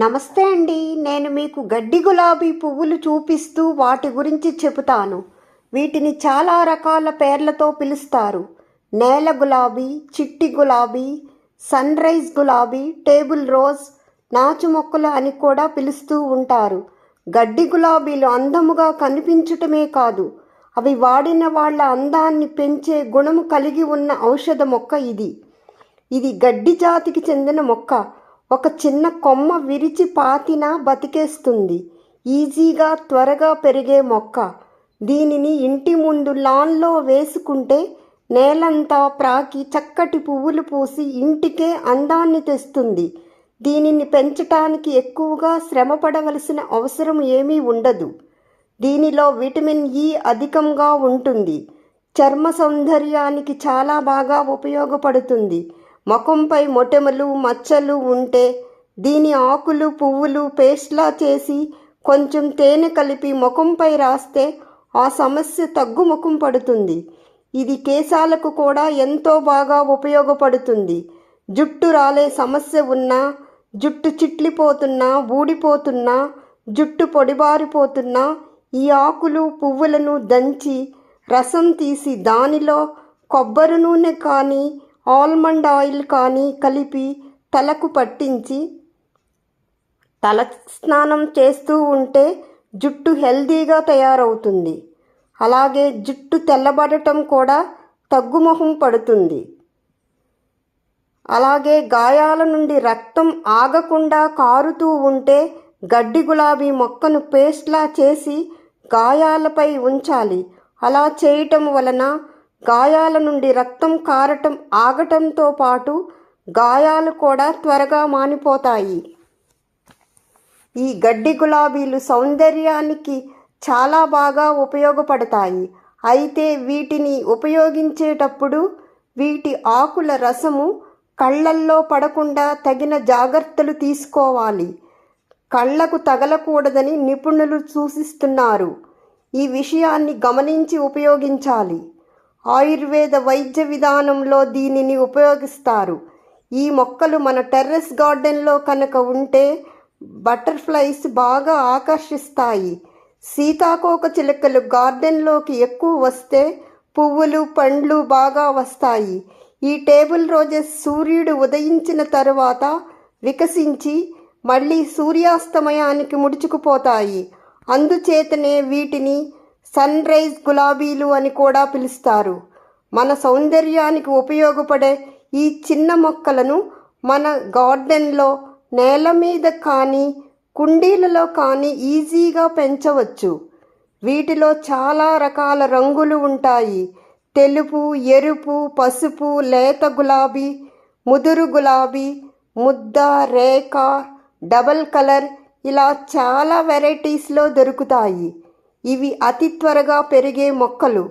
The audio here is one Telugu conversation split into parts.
నమస్తే అండి నేను మీకు గడ్డి గులాబీ పువ్వులు చూపిస్తూ వాటి గురించి చెబుతాను. వీటిని చాలా రకాల పేర్లతో పిలుస్తారు. నేల గులాబీ చిట్టి గులాబీ సన్ రైజ్ గులాబీ టేబుల్ రోజ్ నాచు మొక్కలు అని కూడా పిలుస్తూ ఉంటారు. గడ్డి గులాబీలు అందముగా కనిపించటమే కాదు అవి వాడిన వాళ్ళ అందాన్ని పెంచే గుణము కలిగి ఉన్న ఔషధ మొక్క ఇది. ఇది గడ్డి జాతికి చెందిన మొక్క. ఒక చిన్న కొమ్మ విరిచి పాతినా బతికేస్తుంది. ఈజీగా త్వరగా పెరిగే మొక్క. దీనిని ఇంటి ముందు లాన్లో వేసుకుంటే నేలంతా ప్రాకి చక్కటి పువ్వులు పూసి ఇంటికే అందాన్ని తెస్తుంది. దీనిని పెంచటానికి ఎక్కువగా శ్రమ పడవలసిన అవసరం ఏమీ ఉండదు. దీనిలో విటమిన్ ఇ అధికంగా ఉంటుంది. చర్మ సౌందర్యానికి చాలా బాగా ఉపయోగపడుతుంది. ముఖంపై మొటిమలు మచ్చలు ఉంటే దీని ఆకులు పువ్వులు పేస్ట్లా చేసి కొంచెం తేనె కలిపి ముఖంపై రాస్తే ఆ సమస్య తగ్గుముఖం పడుతుంది. ఇది కేశాలకు కూడా ఎంతో బాగా ఉపయోగపడుతుంది. జుట్టు రాలే సమస్య ఉన్నా జుట్టు చిట్లిపోతున్నా ఊడిపోతున్నా జుట్టు పొడిబారిపోతున్నా ఈ ఆకులు పువ్వులను దంచి రసం తీసి దానిలో కొబ్బరి నూనె కానీ ఆల్మండ్ ఆయిల్ కానీ కలిపి తలకు పట్టించి తల స్నానం చేస్తూ ఉంటే జుట్టు హెల్దీగా తయారవుతుంది. అలాగే జుట్టు తెల్లబడటం కూడా తగ్గుముఖం పడుతుంది. అలాగే గాయాల నుండి రక్తం ఆగకుండా కారుతూ ఉంటే గడ్డి గులాబీ మొక్కను పేస్ట్లా చేసి గాయాలపై ఉంచాలి. అలా చేయటం వలన గాయాల నుండి రక్తం కారటం ఆగటంతో పాటు గాయాలు కూడా త్వరగా మానిపోతాయి. ఈ గడ్డి గులాబీలు సౌందర్యానికి చాలా బాగా ఉపయోగపడతాయి. అయితే వీటిని ఉపయోగించేటప్పుడు వీటి ఆకుల రసము కళ్ళల్లో పడకుండా తగిన జాగ్రత్తలు తీసుకోవాలి. కళ్ళకు తగలకూడదని నిపుణులు సూచిస్తున్నారు. ఈ విషయాన్ని గమనించి ఉపయోగించాలి. ఆయుర్వేద వైద్య విధానంలో దీనిని ఉపయోగిస్తారు. ఈ మొక్కలు మన టెర్రస్ గార్డెన్లో కనుక ఉంటే బటర్ఫ్లైస్ బాగా ఆకర్షిస్తాయి. సీతాకోక చిలుకలు గార్డెన్లోకి ఎక్కువ వస్తే పువ్వులు పండ్లు బాగా వస్తాయి. ఈ టేబుల్ రోజెస్ సూర్యుడు ఉదయించిన తరువాత వికసించి మళ్ళీ సూర్యాస్తమయానికి ముడుచుకుపోతాయి. అందుచేతనే వీటిని సన్ రైజ్ గులాబీలు అని కూడా పిలుస్తారు. మన సౌందర్యానికి ఉపయోగపడే ఈ చిన్న మొక్కలను మన గార్డెన్లో నేల మీద కానీ కుండీలలో కానీ ఈజీగా పెంచవచ్చు. వీటిలో చాలా రకాల రంగులు ఉంటాయి. తెలుపు ఎరుపు పసుపు లేత గులాబీ ముదురు గులాబీ ముద్ద రేఖ డబల్ కలర్ ఇలా చాలా వెరైటీస్లో దొరుకుతాయి. ఇవి అతి త్వరగా పెరిగే మొక్కలు.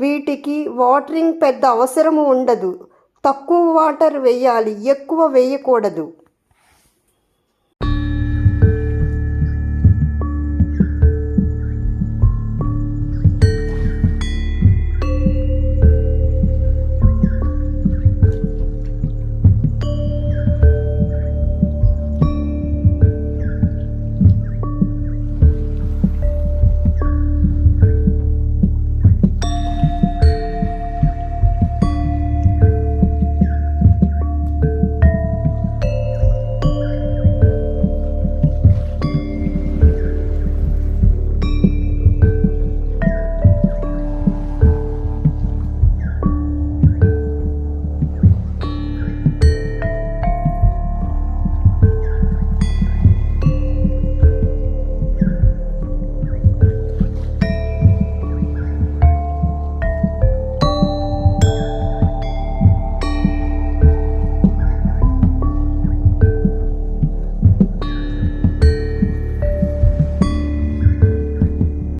వీటికి వాటరింగ్ పెద్ద అవసరము ఉండదు. తక్కువ వాటర్ వేయాలి ఎక్కువ వేయకూడదు.